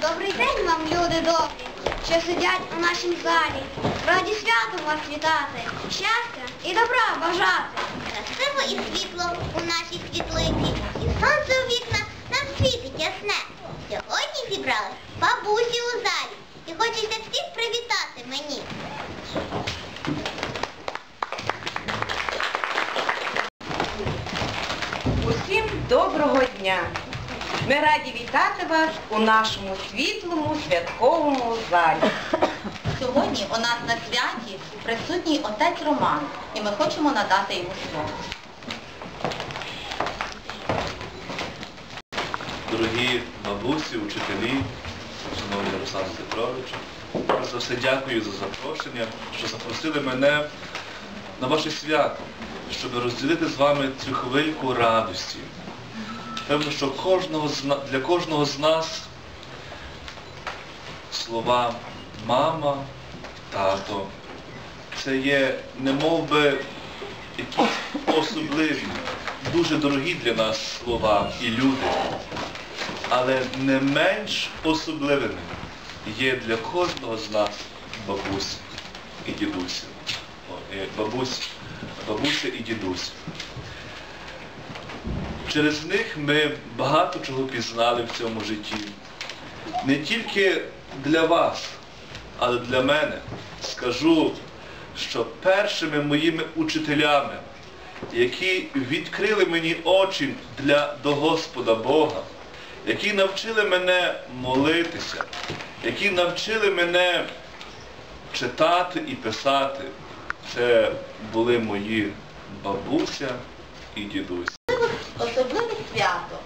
Добрий день вам, люди добрі, що сидять у нашій залі. Раді святом вас вітати, щастя і добра бажати. Красиво і світло у нашій світлиці, і сонце у вікна нам світить ясне. Сьогодні зібрали бабусі у залі. І хочеться всіх привітати мені. Усім доброго дня! Ми раді вітати вас у нашому світлому святковому залі. Сьогодні у нас на святі присутній отець Роман, і ми хочемо надати йому слово. Дорогі бабусі, учителі, шановний Руслан Петрович, перш за все дякую за запрошення, що запросили мене на ваше свято, щоб розділити з вами цю хвильку радості. Певно, що кожного для кожного з нас слова мама, тато це є немов би якісь особливі, дуже дорогі для нас слова і люди але не менш особливими є для кожного з нас бабуся і дідуся. Е, Бабусь, бабуся і дідусь. Через них ми багато чого пізнали в цьому житті. Не тільки для вас, але для мене. Скажу, що першими моїми учителями, які відкрили мені очі для, до Господа Бога, які навчили мене молитися, які навчили мене читати і писати. Це були мої бабуся і дідусь. Особливе свято.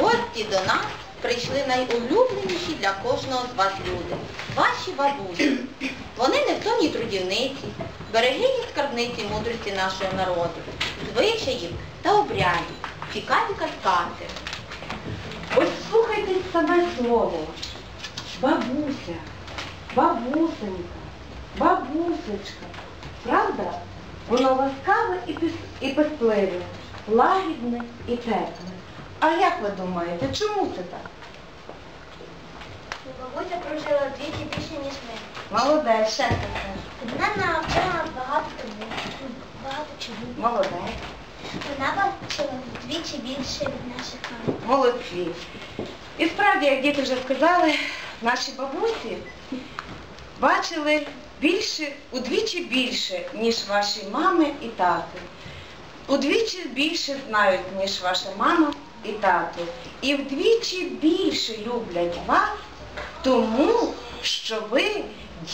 Гості до нас прийшли найулюбленіші для кожного з вас люди. Ваші бабусі. Вони невтомні трудівниці, берегині скарбниці мудрості нашого народу, звичаїв та обрядів, цікаві казкати. Ось слухайте саме слово. Бабуся, бабусенька, бабусечка. Правда? Воно ласкаве і пестливе, лагідне і тепле. А як ви думаєте, чому це так? Бабуся прожила вдвічі більше, ніж ми. Молодець, ще таке. Вона навчила багато тому. Багато чому. Молодець. Вона бачила вдвічі більше від наших мам. Молодці. І справді, як діти вже сказали, наші бабусі бачили більше, удвічі більше, ніж ваші мами і тати. Удвічі більше знають, ніж ваша мама і тато. І вдвічі більше люблять вас, тому що ви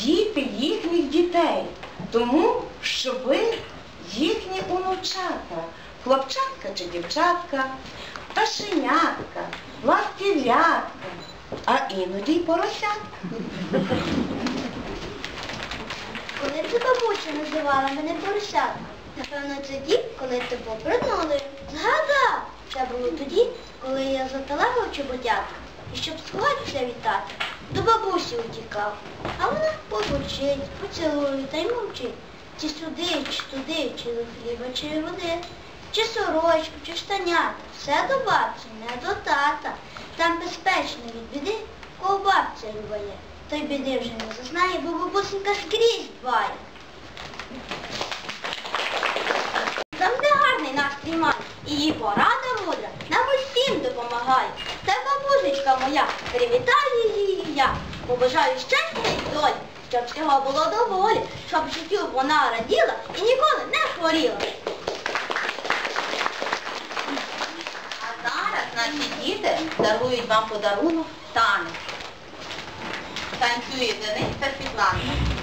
діти їхніх дітей, тому що ви їхні онучата, хлопчатка чи дівчатка, пташенятка, ластів'ятка, а іноді й поросятка. Коли це бабуся називала мене поросятком? Напевно, тоді, коли ти був принолею. Згадав! Це було тоді, коли я заталегав чоботятка. І щоб сховатися від тата, до бабусі утікав. А вона побурчить, поцілує та й мовчить. Чи сюди, чи туди, чи до хліба, чи води, чи сорочку, чи штанята. Все до бабці, не до тата. Там безпечно від біди, кого бабця люба є. Той біди вже не зазнає, бо бабусенька скрізь дбає. І її порада мудра нам усім допомагає. Це бабусечка моя, привітаю її я, побажаю щастя і долі, щоб всього було доволі, щоб життю вона раділа і ніколи не хворіла. А зараз наші діти дарують вам подарунок танець. Танцює Денис та Світлана.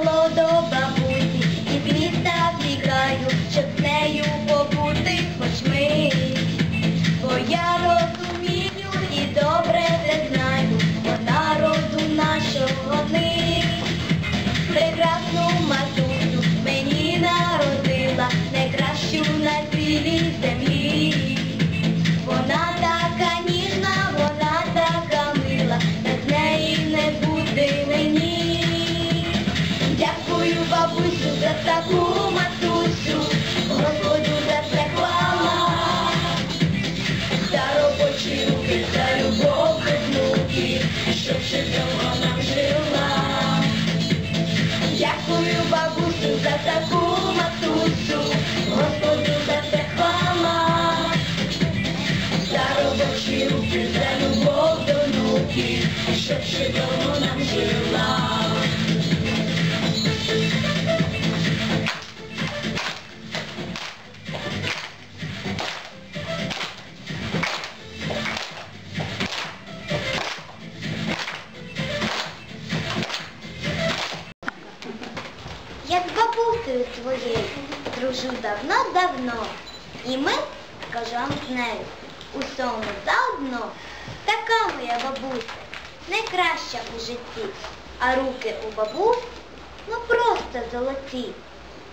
До бабусі і з міста втікаю, щоб з нею побути хоч мить. Бо бабусею своєю дружу давно-давно. І ми, скажу вам з нею, усьому заодно. Така моя бабуся, найкраща у житті, а руки у бабусь, ну просто золоті.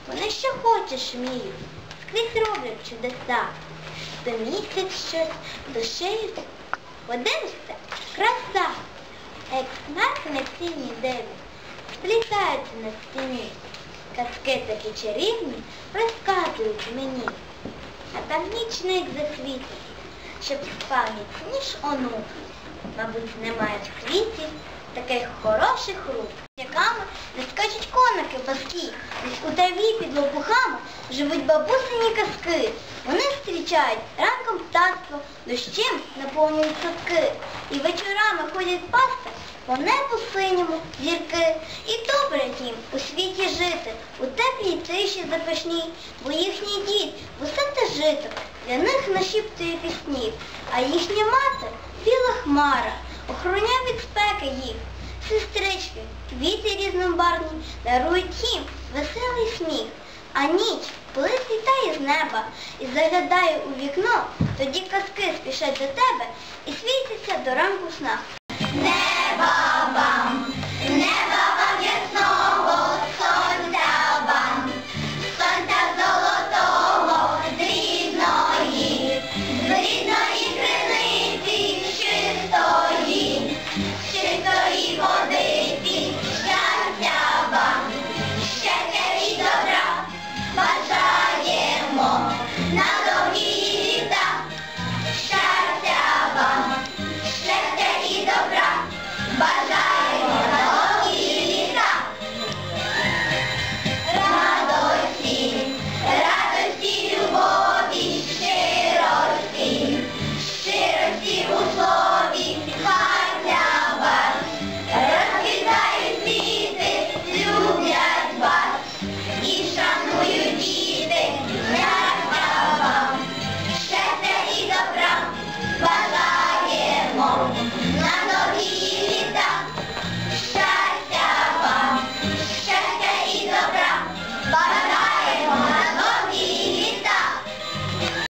Вони що хочеш вміють, скрізь роблять чудеса. То місяць щось, то шиють. Подивишся, краса, як смерть в цінній деві, сплітаються на стіні. Казки такі чарівні розказують мені, а там нічник засвітить, щоб спав ніж онук. Мабуть, немає в світі таких хороших рук. Яками не скачуть коники баскі, десь у траві під лопухами живуть бабусині казки. Вони зустрічають ранком птаство, дощем наповнюють садки. І вечорами ходять пасти по небу синьому зірки. І добре їм у світі жити, у теплій тиші запашній, бо їхній дід усе те жито, для них нашіптує пісні, а їхня мати біла хмара, охороняє від спеки їх. Сестрички, квіти різнобарвні дарують їм веселий сміх. А ніч, коли світає з неба і заглядає у вікно, тоді казки спішать до тебе і світяться до ранку снах. Неба вам